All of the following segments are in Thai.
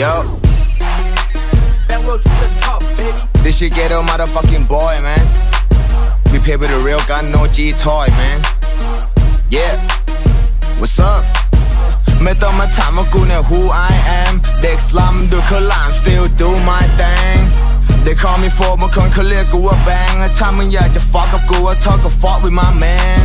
Yo, That road to the top, baby. this shit get a motherfucking boy, man. We pay with a real gun, no G toy, man. Yeah, what's up? ไม่ต้องมาถามว่ากูเนี่ย who I am เด็กสลัมดูเขาหลาม still do my thing They call me for บางคนเขาเรียกกูว่าแบงถ้ามึงอยากจะ fuck กับกูว่า talk กับ fuck with my man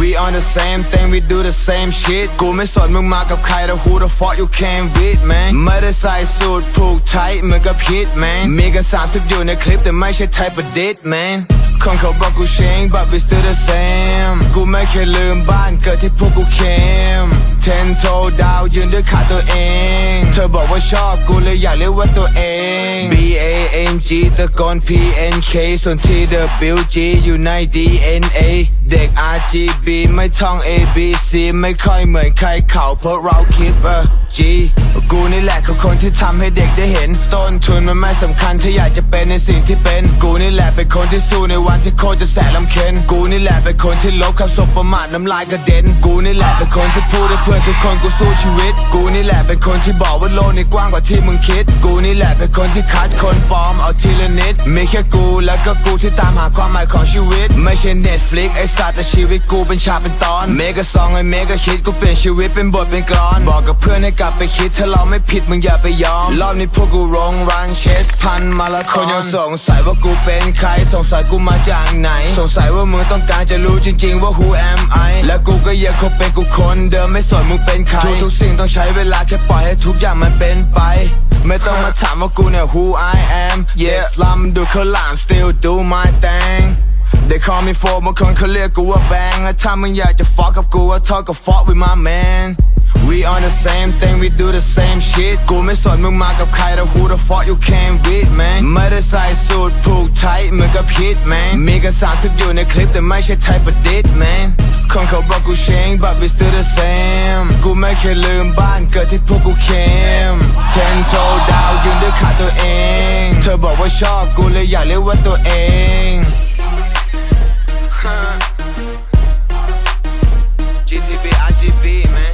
We on the same thing we do the same shit กูไม่สนมึงมากับใครแต่ who the fuck you came with man ไม่ได้ใส่สูทผูกไทเหมือนกับฮิต man มีกัน30อยู่ในคลิปแต่ไม่ใช่ type of dit man คนเขาบอกกูเชง but we still the same กูไม่เคยลืมบ้านเกิดที่พวกกูเข้ม ten toe ดาวยืนด้วยขาตัวเอง เธอบอกว่าชอบกูเลยอยากเรียกว่าตัวเอง B A N G ตะโกน P N K ส่วนที่ W G อยู่ใน D N A เด็ก R G B ไม่ท่อง A B C ไม่ค่อยเหมือนใครเขาเพราะเราคิดเออ G กูนี่แหละคือคนที่ทำให้เด็กได้เห็น ต้นทุนมันไม่สำคัญถ้าอยากจะเป็นในสิ่งที่เป็น กูนี่แหละเป็นคนที่สู้ในวันที่โคตรจะแสนลำเค็น กูนี่แหละเป็นคนที่ลบคำสบประมาทน้ำลายกระเด็น กูนี่แหละเป็นคนที่พูดให้เพื่อนทุกคนกูสู้ชีวิต กูนี่แหละเป็นคนที่บอกว่าโลกนี้กว้างกว่าที่มึงคิด กูนี่แหละเป็นคนที่คัดคนปลอมเอาทีละนิดมีแค่กูแล้วก็กูที่ตามหาความหมายของชีวิต ไม่ใช่ Netflix ไอ้สัตว์แต่ชีวิตกูเป็นฉากเป็นตอน เมกะซองไอ้เมกะฮิตกูเปลี่ยนชีวิตเป็นบทเป็นกลอน บอกกับเพื่อนให้กลับไปคิดถ้าเราไม่ผิดมึงอย่าไปยอมรอบนี้พวกกูรงรันเชสพันมาละคนยังสงสัยว่ากูเป็นใครสงสัยกูมาจากไหน สงสัยว่ามึงต้องการจะรู้จริง ๆ ว่า who am I และกูก็ยังคงเป็นกูคนเดิมไม่สนมึงเป็นใครทุกๆสิ่งต้องใช้เวลาแค่ปล่อยให้ทุกอย่างมันเป็นไป ไม่ต้องมาถามว่ากูเนี่ย who I am yeah ลัมดูเขาหลาม still do my thing They call me for บางคนเขาเรียกกูว่าแบงถ้ามึงอยากจะ fuck กับกูว่า talk กับ fuck with my man We on the same thing we do the same shit กูไม่สนมึงมากับใครแต่ who the fuck you came with man ไม่ได้ใส่สูทผูกไทเหมือนกับฮิต man มีกัน30อยู่ในคลิปแต่ไม่ใช่ type of dit man คนเขาบอกกูเชง but we still the same กูไม่เคยลืมบ้านเกิดที่พวกกูเข้ม ten toe ดาวยืนด้วยขาตัวเอง เธอบอกว่าชอบกูเลยอยากเรียกว่าตัวเอง GTB, IGB, man.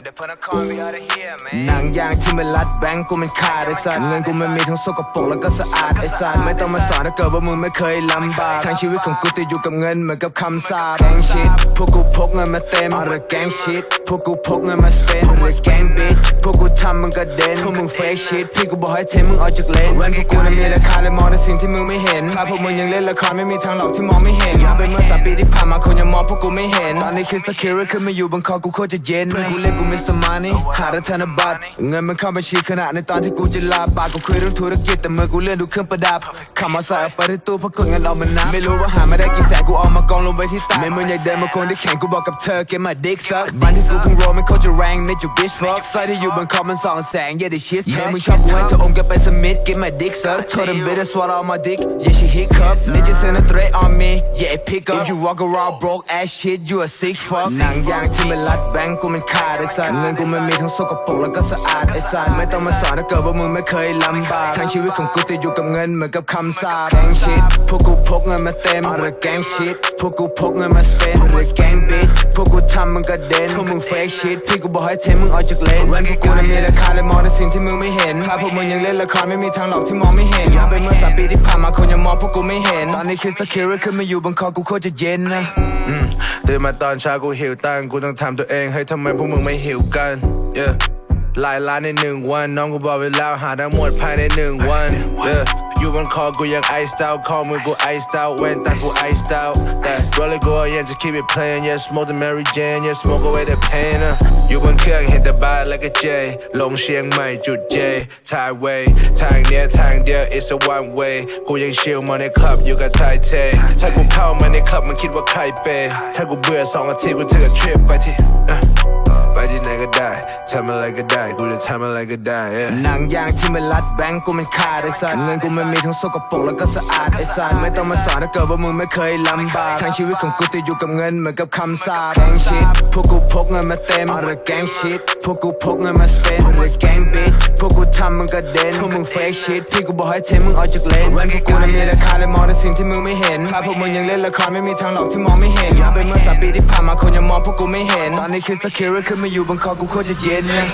up. They put a car me out of here, man หนังยางที่มันรัดแบงก์กูมันขาดไอ้สัตว์เงินกูมันมีทั้งสกปรกแล้วก็สะอาดไอ้สัตว์ไม่ต้องมาสอนถ้าเกิดว่ามึงไม่เคยลำบากทั้งชีวิตของกูติดอยู่กับเงินเหมือนกับคำสาปแกงชิดพวกกูพกเงินมาเต็มอะไรแกงชิดพวกกูพกเงินมาสเปนหรือแกงบิชพวกกูทำมึงกระเด็นพวกมึงเฟกชิดพี่กูบอกให้เทมึงออกจากเลนวันพวกกูนั้นมีราคาเลยมองในสิ่งที่มึงไม่เห็นถ้าพวกมึงยังเล่นละครไม่มีทางหลอกที่มองไม่เห็นย้อนไปเมื่อสามปีที่ผ่านมาคนยังมองพวกกูไม่เห็นตอนนี้คิสตาคิร์ขึ้นมาอยู่บนคอกูโคตรจะเย็นเพื่อนกูเรียกกูมิสเตอร์มานี่หาได้ธนบัตรเงินมันเข้าบัญชีขณะในตอนที่กูจะลาปากกูคุยเรื่องธุรกิจแต่เมื่อกูเลื่อนดูเครื่องประดับขับมาใส่เอาไปที่ตู้เพราะกดเงินเอามันนับไม่รู้ว่าหามาได้กี่แสนกูเอามากองลงไว้ที่ตักไม่เหมือนอยากเดินมาคนที่แข่งกูบอกกับเธอ get my dick suck บ้านที่กูเพิ่งโรลมันโคตรจะแรง make you bitch fuck สร้อยที่อยู่บนคอมันส่องแสง yeah the shit แม่มึงชอบกูให้เธออมกันไปสมิธ get my dick suck told them better swallow my dick yeah she hiccup niggas send a threat on me yeah it pick up if you walk around broke ass shit you a sick fuck หนังยางที่มันรัดแบงก์กูมันขาดไอ้สัตว์เงินกูมันมีทั้งสกปรกแล้วก็สะอาดไอ้สัตว์ไม่ต้องมาสอนถ้าเกิดว่ามึงไม่เคยลำบากทั้งชีวิตของกูติดอยู่กับเงินเหมือนกับคำสาปแกงชิดพวกกูพกเงินมาเต็มอะไรแกงชิดพวกกูพกเงินมาสเปนหรือแกงบิชพวกกูทำมึงกระเด็นพวกมึงเฟกชิดพี่กูบอกให้เทมึงออกจากเลนวันพวกกูนั้นมีราคาเลยมองในสิ่งที่มึงไม่เห็นถ้าพวกมึงยังเล่นละครไม่มีทางหลอกที่มองไม่เห็นย้อนไปเมื่อสามปีที่ผ่านมาคนยังมองพวกกูไม่เห็นตอนนี้คิสตาคิร์ขึ้นมาอยู่บนคอกูโคตรจะเย็นนะอืมตื่นมาตอนเช้ากูหิวตังค์กูต้องทำตัวเองเฮ้ยทำไมพวกมึงไม่หิวกัน yeah หลายล้านในหนึ่งวัน น้องกูบอกไปแล้วหาทั้งหมดภายในหนึ่งวัน yeah อยู่บนคอกูยังไอสตาข้อมือกูไอสตาแว่นตากูไอสตาแต่รอเลยกูยังจะ keep it playing yeah smoke the Mary Jane yeah smoke away the pain นะอยู่บนเครื่องเห็นแต่บ้าน like a J ลงเชียงใหม่จุด J ทายเวทางเนี้ยทางเดียว it's a one way กูยังชิลมาในคลับอยู่กับไทเทถ้ากูเข้ามาในคลับมันคิดว่าใครเปย์ถ้ากูเบื่อสองอาทิตย์กูเทค a trip ไปที่ uh ไปที่ไหนก็ได้ทำอะไรก็ได้กูจะทำอะไรก็ได้หนังยางที่มันรัดแบงก์กูมันขาดไอ้สัตว์เงินกูมันมีทั้งสกปรกแล้วก็สะอาดไอ้สัตว์ไม่ต้องมาสอนถ้าเกิดว่ามึงไม่เคยลำบากทั้งชีวิตของกูติดอยู่กับเงินเหมือนกับคำสาปแกงชิดพวกกูพกเงินมาเต็มอะไรแกงชิดพวกกูพกเงินมาสเปนหรือแกง มึงกระเด็นพวกมึงเฟกชิดพี่กูบอกให้เทมึงออกจากเลนเว้นพวกกูนั้นมีราคาเลยมองในสิ่งที่มึงไม่เห็นถ้าพวกมึงยังเล่นละครไม่มีทางหลอกที่มองไม่เห็นย้อนไปเมื่อสามปีที่ผ่านมาคนยังมองพวกกูไม่เห็นตอนนี้คิสตาคิรขึ้นมาอยู่บนคอกูโคตรจะเย็นนะ